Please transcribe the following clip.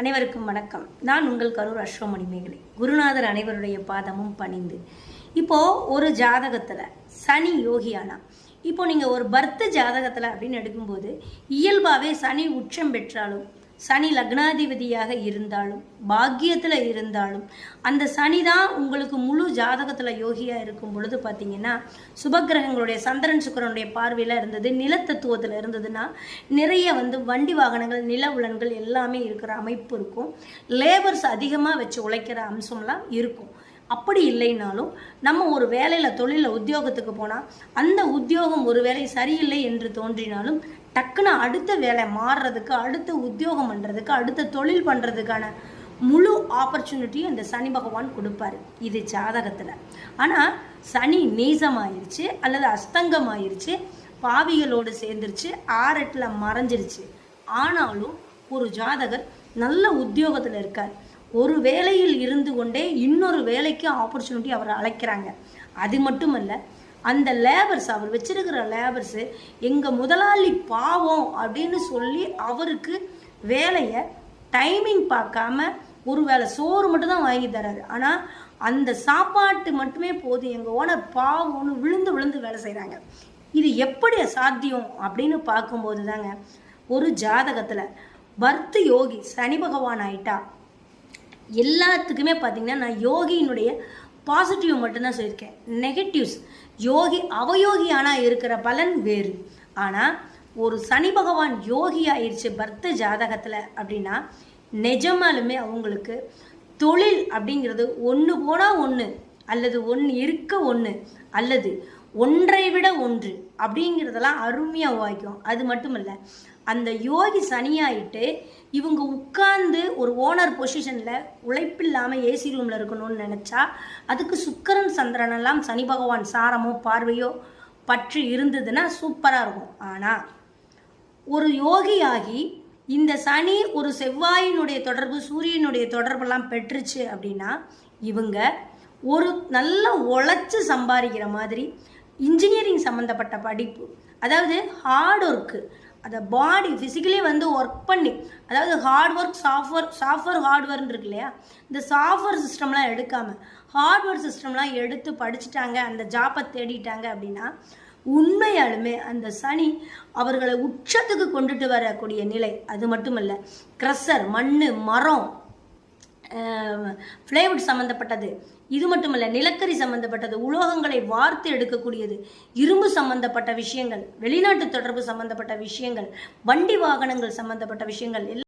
அனைவருக்கும் வணக்கம். நான் உங்கள் கரூர் அஸ்வமணி மேகலை குருநாதர் அனைவருடைய பாதமும் பணிந்து. இப்போ ஒரு ஜாதகத்துல சனி யோகியானா இப்போ நீங்க ஒரு பர்த் ஜாதகத்துல அப்படின்னு எடுக்கும்போது இயல்பாவே சனி உச்சம் பெற்றாலும் சனி லக்னாதிபதியாக இருந்தாலும் பாக்கியத்தில் இருந்தாலும் அந்த சனி தான் உங்களுக்கு முழு ஜாதகத்தில் யோகியாக இருக்கும் பொழுது பார்த்தீங்கன்னா சுபக்கிரகங்களுடைய சந்திரன் சுக்கரனுடைய பார்வையில் இருந்தது நிலத்தத்துவத்தில் இருந்ததுன்னா நிறைய வந்து வண்டி வாகனங்கள் நில உலன்கள் எல்லாமே இருக்கிற அமைப்பு இருக்கும். லேபர்ஸ் அதிகமாக வச்சு உழைக்கிற அம்சம்லாம் இருக்கும். அப்படி இல்லைனாலும் நம்ம ஒரு வேலையில் தொழிலில் உத்தியோகத்துக்கு போனால் அந்த உத்தியோகம் ஒரு வேலை சரியில்லை என்று தோன்றினாலும் டக்குன்னு அடுத்த வேலை மாறுறதுக்கு அடுத்த உத்தியோகம் பண்ணுறதுக்கு அடுத்த தொழில் பண்ணுறதுக்கான முழு ஆப்பர்ச்சுனிட்டியும் இந்த சனி பகவான் கொடுப்பாரு. இது ஜாதகத்தில். ஆனால் சனி நீசமாயிருச்சு அல்லது அஸ்தங்கமாயிருச்சு பாவிகளோடு சேர்ந்துருச்சு ஆரட்டில் மறைஞ்சிருச்சு. ஆனாலும் ஒரு ஜாதகர் நல்ல உத்தியோகத்தில் இருக்கார். ஒரு வேலையில் இருந்து கொண்டே இன்னொரு வேலைக்கு ஆப்பர்ச்சுனிட்டி அவரை அழைக்கிறாங்க. அது மட்டுமல்ல அந்த லேபர்ஸ் அவர் வச்சிருக்கிற லேபர்ஸு எங்கள் முதலாளி பாவம் அப்படின்னு சொல்லி அவருக்கு வேலையை டைமிங் பார்க்காம ஒரு வேளை சோறு மட்டும் தான் வாங்கி தராரு ஆனால் அந்த சாப்பாட்டு மட்டுமே போதும். எங்கள் ஓனர் பாவம்னு விழுந்து விழுந்து வேலை செய்கிறாங்க இது எப்படி சாத்தியம் அப்படின்னு பார்க்கும்போது தாங்க ஒரு ஜாதகத்தில் பர்த் யோகி சனி பகவான் ஆயிட்டா எல்லாத்துக்குமே பார்த்தீங்கன்னா நான் யோகியினுடைய பாசிட்டிவ் மட்டும்தான் சொல்லியிருக்கேன். நெகட்டிவ்ஸ் யோகி அவயோகி ஆனால் இருக்கிற பலன் வேறு. ஆனால் ஒரு சனி பகவான் யோகி ஆயிடுச்சு பர்த்த ஜாதகத்தில் அப்படின்னா நிஜமாலுமே அவங்களுக்கு தொழில் அப்படிங்கிறது ஒன்று போனால் ஒன்று அல்லது ஒன்று இருக்க ஒன்று அல்லது ஒன்றை விட ஒன்று அப்படிங்கிறதெல்லாம் அருமையாக வாய்க்கும் அது மட்டும் இல்லை அந்த யோகி சனியாயிட்டு இவங்க உட்கார்ந்து ஒரு ஓனர் பொசிஷனில் உழைப்பில்லாமல் ஏசி ரூமில் இருக்கணும்னு நினச்சா அதுக்கு சுக்கரன் சந்திரனெல்லாம் சனி பகவான் சாரமோ பார்வையோ பற்றி இருந்ததுன்னா சூப்பராக இருக்கும். ஆனால் ஒரு யோகியாகி இந்த சனி ஒரு செவ்வாயினுடைய தொடர்பு சூரியனுடைய தொடர்பெல்லாம் பெற்றுச்சு அப்படின்னா இவங்க ஒரு நல்ல உழைச்சி சம்பாதிக்கிற மாதிரி இன்ஜினியரிங் சம்மந்தப்பட்ட படிப்பு. அதாவது ஹார்ட் ஒர்க்கு அதை பாடி ஃபிசிக்கலி வந்து ஒர்க் பண்ணி அதாவது ஹார்ட் ஒர்க் சாஃப்ட்வேர் சாஃப்ட்வேர் ஹார்ட்வேர்னு இருக்கு இல்லையா? இந்த சாஃப்ட்வேர் சிஸ்டம்லாம் எடுக்காமல் ஹார்ட்வேர் சிஸ்டம்லாம் எடுத்து படிச்சுட்டாங்க அந்த ஜாப்பை தேடிட்டாங்க அப்படின்னா உண்மையாலுமே அந்த சனி அவர்களை உச்சத்துக்கு கொண்டுட்டு வரக்கூடிய நிலை. அது மட்டுமல்ல க்ரஷர் மண் மரம் ஃப்ளேவுட் சம்மந்தப்பட்டது இது மட்டுமல்ல நிலக்கரி சம்மந்தப்பட்டது உலோகங்களை வார்த்து எடுக்கக்கூடியது இரும்பு சம்மந்தப்பட்ட விஷயங்கள் வெளிநாட்டு தொடர்பு சம்மந்தப்பட்ட விஷயங்கள் வண்டி வாகனங்கள் சம்மந்தப்பட்ட விஷயங்கள்